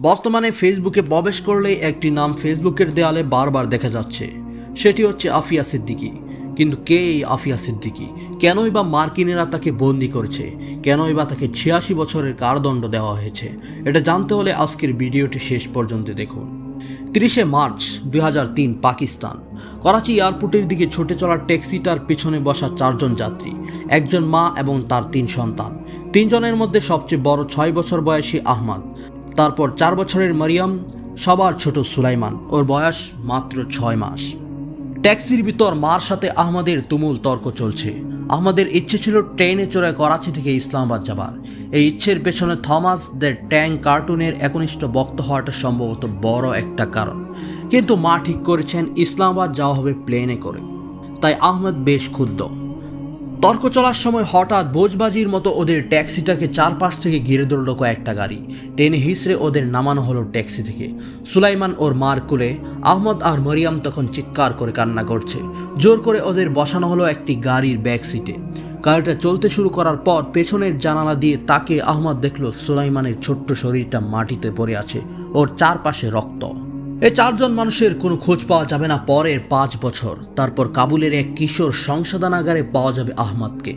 বর্তমানে ফেসবুকে প্রবেশ করলে একটি নাম ফেসবুকের দেয়ালে বারবার দেখা যাচ্ছে। সেটি হচ্ছে আফিয়া সিদ্দিকী। কিন্তু কে এই আফিয়া সিদ্দিকী? কেনই বা মার্কিনেরা তাকে বন্দি করেছে? কেনই বা তাকে ছিয়াশি বছরের কারাদণ্ড দেওয়া হয়েছে? এটা জানতে হলে আজকের ভিডিওটি শেষ পর্যন্ত দেখুন। তিরিশে মার্চ দুই হাজার তিন, পাকিস্তান। করাচি এয়ারপোর্টের দিকে ছুটে চলা ট্যাক্সিটার পিছনে বসা চারজন যাত্রী, একজন মা এবং তার তিন সন্তান। তিনজনের মধ্যে সবচেয়ে বড় ছয় বছর বয়সী আহমদ। তারপর চার বছরের মারিয়াম, সবার ছোট সুলাইমান। ওর বয়স মাত্র ছয় মাস। ট্যাক্সির ভিতর মার সাথে আহমদের তুমুল তর্ক চলছে। আহমদের ইচ্ছে ছিল ট্রেনে চড়ে করাচি থেকে ইসলামাবাদ যাবার। এই ইচ্ছের পেছনে থমাস দ্য ট্যাং কার্টুনের একনিষ্ঠ বক্ত হওয়াটা সম্ভবত বড় একটা কারণ। কিন্তু মা ঠিক করেছেন, ইসলামাবাদ যাওয়া হবে প্লেনে করে। তাই আহমেদ বেশ ক্ষুব্ধ। তর্ক চলার সময় হঠাৎ বোঝবাজির মতো ওদের ট্যাক্সিটাকে চারপাশ থেকে ঘিরে ধরল কয়েকটা গাড়ি। টেনে হিসড়ে ওদের নামানো হলো ট্যাক্সি থেকে। সুলাইমান ওর মার কোলে, আহমদ আর মরিয়াম তখন চিৎকার করে কান্না করছে। জোর করে ওদের বসানো হলো একটি গাড়ির ব্যাক সিটে। গাড়িটা চলতে শুরু করার পর পেছনের জানালা দিয়ে তাকে আহমদ দেখল সুলাইমানের ছোট্ট শরীরটা মাটিতে পড়ে আছে। ওর চারপাশে রক্ত। এ চারজন মানুষের কোনো খোঁজ পাওয়া যাবে না পরের পাঁচ বছর। তারপর কাবুলের এক কিশোর সংশোধনাগারে পাওয়া যাবে আহমদকে।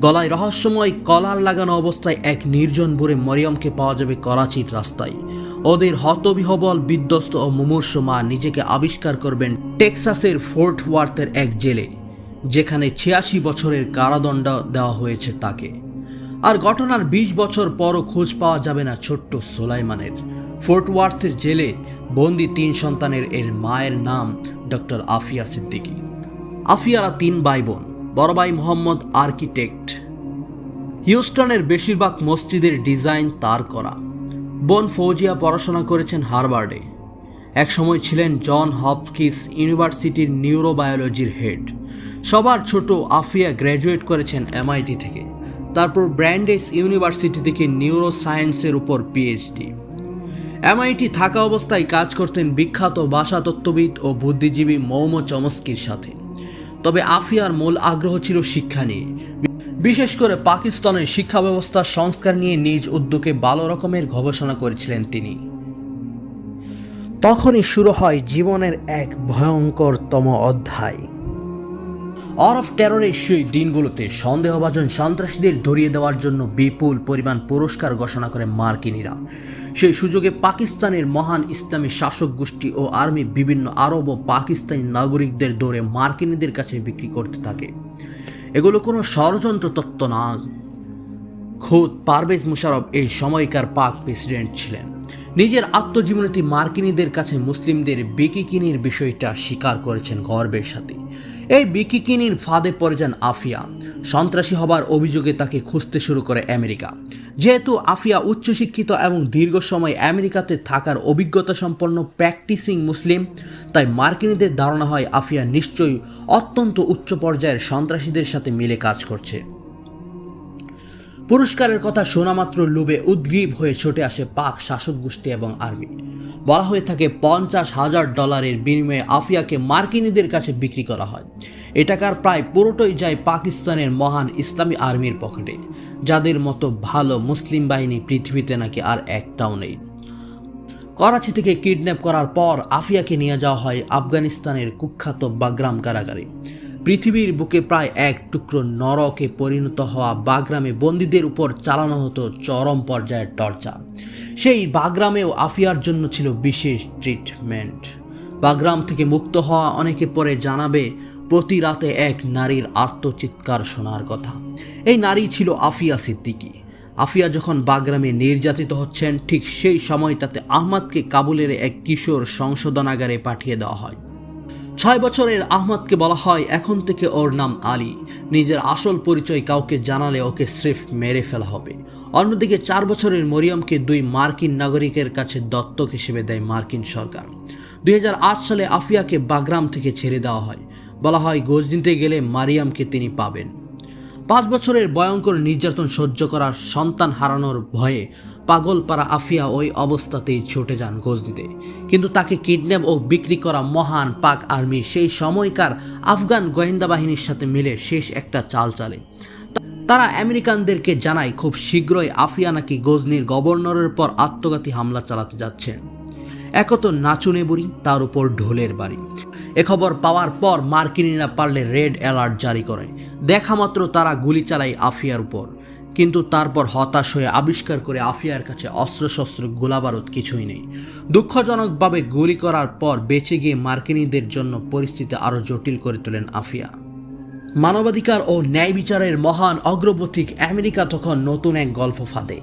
গলায় রহস্যময় কলার লাগানো অবস্থায় এক নির্জন ভরে মরিয়মকে পাওয়া যাবে করাচির রাস্তায়। ওদের হতবিহবল বিধ্বস্ত ও মুমূর্ষ মা নিজেকে আবিষ্কার করবেন টেক্সাসের ফোর্ট ওয়ার্থের এক জেলে, যেখানে ছিয়াশি বছরের কারাদণ্ড দেওয়া হয়েছে তাকে। আর ঘটনার ২০ বছর পরও খোঁজ পাওয়া যাবে না ছোট্ট সোলাইমানের। ফোর্ট ওয়ার্থের জেলে বন্দি তিন সন্তানের এর মায়ের নাম ডক্টর আফিয়া সিদ্দিকী। আফিয়ারা তিন ভাই বোন বড় ভাই মোহাম্মদ আর্কিটেক্ট। হিউস্টনের বেশিরভাগ মসজিদের ডিজাইন তার করা। বোন ফৌজিয়া পড়াশোনা করেছেন হারবার্ডে একসময় ছিলেন জন হপকিস ইউনিভার্সিটির নিউরোবায়োলজির হেড। সবার ছোট আফিয়া গ্র্যাজুয়েট করেছেন এমআইটি থেকে। তারপর ব্র্যান্ডেস ইউনিভার্সিটি থেকে নিউরো সায়েন্সের উপর পিএইচডি। এমআইটি থাকা অবস্থায় কাজ করতেন বিখ্যাত ভাষাতত্ত্ববিদ ও বুদ্ধিজীবী মৌম চমস্কির সাথে। তবে আফিয়ার মূল আগ্রহ ছিল শিক্ষা নিয়ে। বিশেষ করে পাকিস্তানের শিক্ষা ব্যবস্থার সংস্কার নিয়ে নিজ উদ্যোগে ভালো রকমের গবেষণা করেছিলেন তিনি। তখনই শুরু হয় জীবনের এক ভয়ঙ্করতম অধ্যায়। অর অফ টেররের সেই দিনগুলোতে সন্দেহভাজন সন্ত্রাসীদের ধরিয়ে দেওয়ার জন্য বিপুল পরিমাণ পুরস্কার ঘোষণা করে মার্কিনীরা। সেই সুযোগে পাকিস্তানের মহান ইসলামী শাসক গোষ্ঠী ও আর্মি বিভিন্ন আরব ও পাকিস্তানি নাগরিকদের দৌড়ে মার্কিনীদের কাছে বিক্রি করতে থাকে। এগুলো কোনো ষড়যন্ত্র তত্ত্ব না। খোদ পারভেজ মুশারফ এই সময়কার পাক প্রেসিডেন্ট ছিলেন। নিজের আত্মজীবনীতে মার্কিনীদের কাছে মুসলিমদের বিকিকিনির বিষয়টা স্বীকার করেছেন গর্বের সাথে। এই বিকিকিনির ফাঁদে পড়ে যান আফিয়া। সন্ত্রাসী হবার অভিযোগে তাকে খুঁজতে শুরু করে আমেরিকা। যেহেতু আফিয়া উচ্চশিক্ষিত এবং দীর্ঘ সময় আমেরিকাতে থাকার অভিজ্ঞতা সম্পন্ন প্র্যাকটিসিং মুসলিম, তাই মার্কিনীদের ধারণা হয় আফিয়া নিশ্চয়ই অত্যন্ত উচ্চ পর্যায়ের সন্ত্রাসীদের সাথে মিলে কাজ করছে। পুরস্কারের কথা শোনা মাত্র লোভে উদ্গ্রীব হয়ে ছুটে আসে পাক শাসক গোষ্ঠী এবং আর্মি। বলা হয়ে থাকে, পঞ্চাশ হাজার ডলারের বিনিময়ে আফিয়াকে মার্কিনীদের কাছে বিক্রি করা হয়। এ টাকার প্রায় পুরোটাই যায় পাকিস্তানের মহান ইসলামী আর্মির পকেটে। যাদের মতো ভালো মুসলিম বাহিনী পৃথিবীতে নাকি আর একটাও নেই। করাচি থেকে কিডন্যাপ করার পর আফিয়াকে নিয়ে যাওয়া হয় আফগানিস্তানের কুখ্যাত বাগ্রাম কারাগারে। পৃথিবীর বুকে প্রায় এক টুকরো নরকে পরিণত হওয়া বাগ্রামে বন্দীদের উপর চালানো হতো চরম পর্যায়ের টর্চার। সেই বাগ্রামেও আফিয়ার জন্য ছিল বিশেষ ট্রিটমেন্ট। বাগ্রাম থেকে মুক্ত হওয়া অনেকে পরে জানাবে প্রতি রাতে এক নারীর আত্মচিৎকার শোনার কথা। এই নারী ছিল আফিয়া সিদ্দিকী। আফিয়া যখন বাগ্রামে নির্যাতিত হচ্ছেন, ঠিক সেই সময়টাতে আহমদকে কাবুলের এক কিশোর সংশোধনাগারে পাঠিয়ে দেওয়া হয়। ছয় বছরের আহমদকে বলা হয় এখন থেকে ওর নাম আলী। নিজের আসল পরিচয় কাউকে জানালে ওকে স্রেফ মেরে ফেলা হবে। অন্যদিকে চার বছরের মরিয়মকে দুই মার্কিন নাগরিকের কাছে দত্তক হিসেবে দেয় মার্কিন সরকার। দুই হাজার আট সালে আফিয়াকে বাগ্রাম থেকে ছেড়ে দেওয়া হয়। বলা হয় গজনিতে গেলে মারিয়ামকে তিনি পাবেন। পাঁচ বছরের ভয়ঙ্কর নির্যাতন সহ্য করার সন্তান হারানোর ভয়ে পাগলপাড়া আফিয়া ওই অবস্থাতেই ছুটে যান গজনিতে কিন্তু তাকে কিডন্যাপ ও বিক্রি করা মহান পাক আর্মি সেই সময়কার আফগান গোয়েন্দা বাহিনীর সাথে মিলে শেষ একটা চাল চালে। তারা আমেরিকানদেরকে জানায়, খুব শীঘ্রই আফিয়া নাকি গজনির গভর্নরের পর আত্মঘাতী হামলা চালাতে যাচ্ছেন। একত নাচুনে বুড়ি, তার উপর ঢোলের বাড়ি। এ খবর পাওয়ার পর মার্কিনিরা পারলে রেড অ্যালার্ট জারি করে। দেখা মাত্র তারা গুলি চালায় আফিয়ার উপর। কিন্তু তারপর হতাশ হয়ে আবিষ্কার করে আফিয়ার কাছে অস্ত্রশস্ত্র, গোলাবারুদ কিছুই নেই। দুঃখজনকভাবে গুলি করার পর বেঁচে গিয়ে মার্কিনীদের জন্য পরিস্থিতি আরও জটিল করে তোলেন আফিয়া। মানবাধিকার ও ন্যায় বিচারের মহান অগ্রপথিক আমেরিকা তখন নতুন এক গল্প ফাঁদে।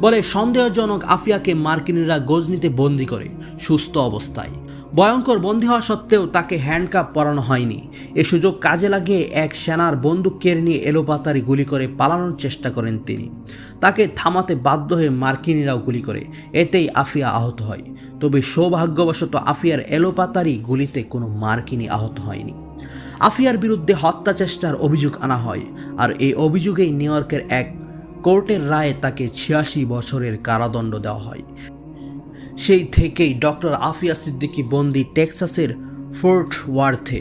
বলে, সন্দেহজনক আফিয়াকে মার্কিনিরা গজনিতে বন্দি করে, সুস্থ অবস্থায়। ভয়ঙ্কর বন্দী হওয়া সত্ত্বেও তাকে হ্যান্ডকাপ পরানো হয়নি। এ সুযোগ কাজে লাগিয়ে এক সেনার বন্দুক কেড়ে নিয়ে এলোপাতারি গুলি করে পালানোর চেষ্টা করেন তিনি। তাকে থামাতে বাধ্য হয়ে মার্কিনিরাও গুলি করে। এতেই আফিয়া আহত হয়। তবে সৌভাগ্যবশত আফিয়ার এলোপাতারি গুলিতে কোনো মার্কিনি আহত হয়নি। আফিয়ার বিরুদ্ধে হত্যা চেষ্টার অভিযোগ আনা হয় আর এই অভিযোগেই নিউ ইয়র্কের এক কোর্টের রায়ে তাকে ছিয়াশি বছরের কারাদণ্ড দেওয়া হয়। সেই থেকেই ডক্টর আফিয়া সিদ্দিকী বন্দি টেক্সাসের ফোর্ট ওয়ার্থে।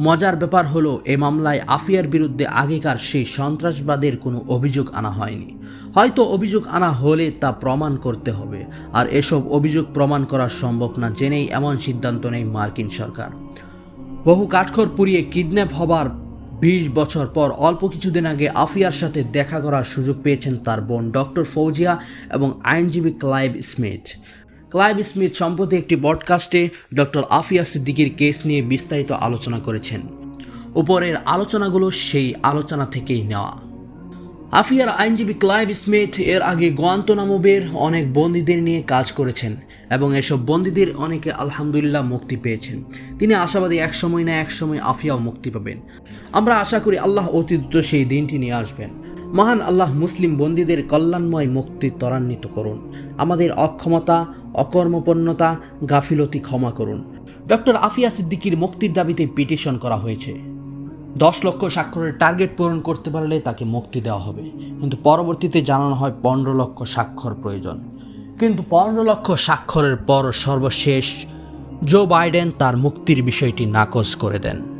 মজার ব্যাপার হলো, এ মামলায় আফিয়ার বিরুদ্ধে আগেকার সেই সন্ত্রাসবাদের কোনো অভিযোগ আনা হয়নি। হয়তো অভিযোগ আনা হলে তা প্রমাণ করতে হবে, আর এসব অভিযোগ প্রমাণ করা সম্ভব না জেনেই এমন সিদ্ধান্ত নেয় মার্কিন সরকার। বহু কাঠখড় পুড়িয়ে কিডন্যাপ হবার বিশ বছর পর অল্প কিছুদিন আগে আফিয়ার সাথে দেখা করার সুযোগ পেয়েছেন তার বোন ডক্টর ফৌজিয়া এবং আইনজীবী ক্লাইভ স্মিথ। ক্লাইভ স্মিথ সম্প্রতি একটি পডকাস্টে ডক্টর আফিয়া সিদ্দিকির কেস নিয়ে বিস্তারিত আলোচনা করেছেন। উপরের আলোচনাগুলো সেই আলোচনা থেকেই নেওয়া। আফিয়ার আইনজীবী ক্লাইভ স্মিথ এর আগে গোয়ান্তনামোবের অনেক বন্দীদের নিয়ে কাজ করেছেন এবং এসব বন্দীদের অনেকে আলহামদুলিল্লাহ মুক্তি পেয়েছেন। তিনি আশাবাদী এক সময় না এক সময় আফিয়াও মুক্তি পাবেন। আমরা আশা করি আল্লাহ অতি দ্রুত সেই দিনটি নিয়ে আসবেন। মহান আল্লাহ মুসলিম বন্দীদের কল্যাণময় মুক্তি ত্বরান্বিত করুন। আমাদের অক্ষমতা অকর্মপন্নতা গাফিলতি ক্ষমা করুন। ডক্টর আফিয়া সিদ্দিকির মুক্তির দাবিতে পিটিশন করা হয়েছে। দশ লক্ষ স্বাক্ষরের টার্গেট পূরণ করতে পারলে তাকে মুক্তি দেওয়া হবে। কিন্তু পরবর্তীতে জানানো হয় পনেরো লক্ষ স্বাক্ষর প্রয়োজন। কিন্তু পনেরো লক্ষ স্বাক্ষরের পর সর্বশেষ জো বাইডেন তার মুক্তির বিষয়টি নাকচ করে দেন।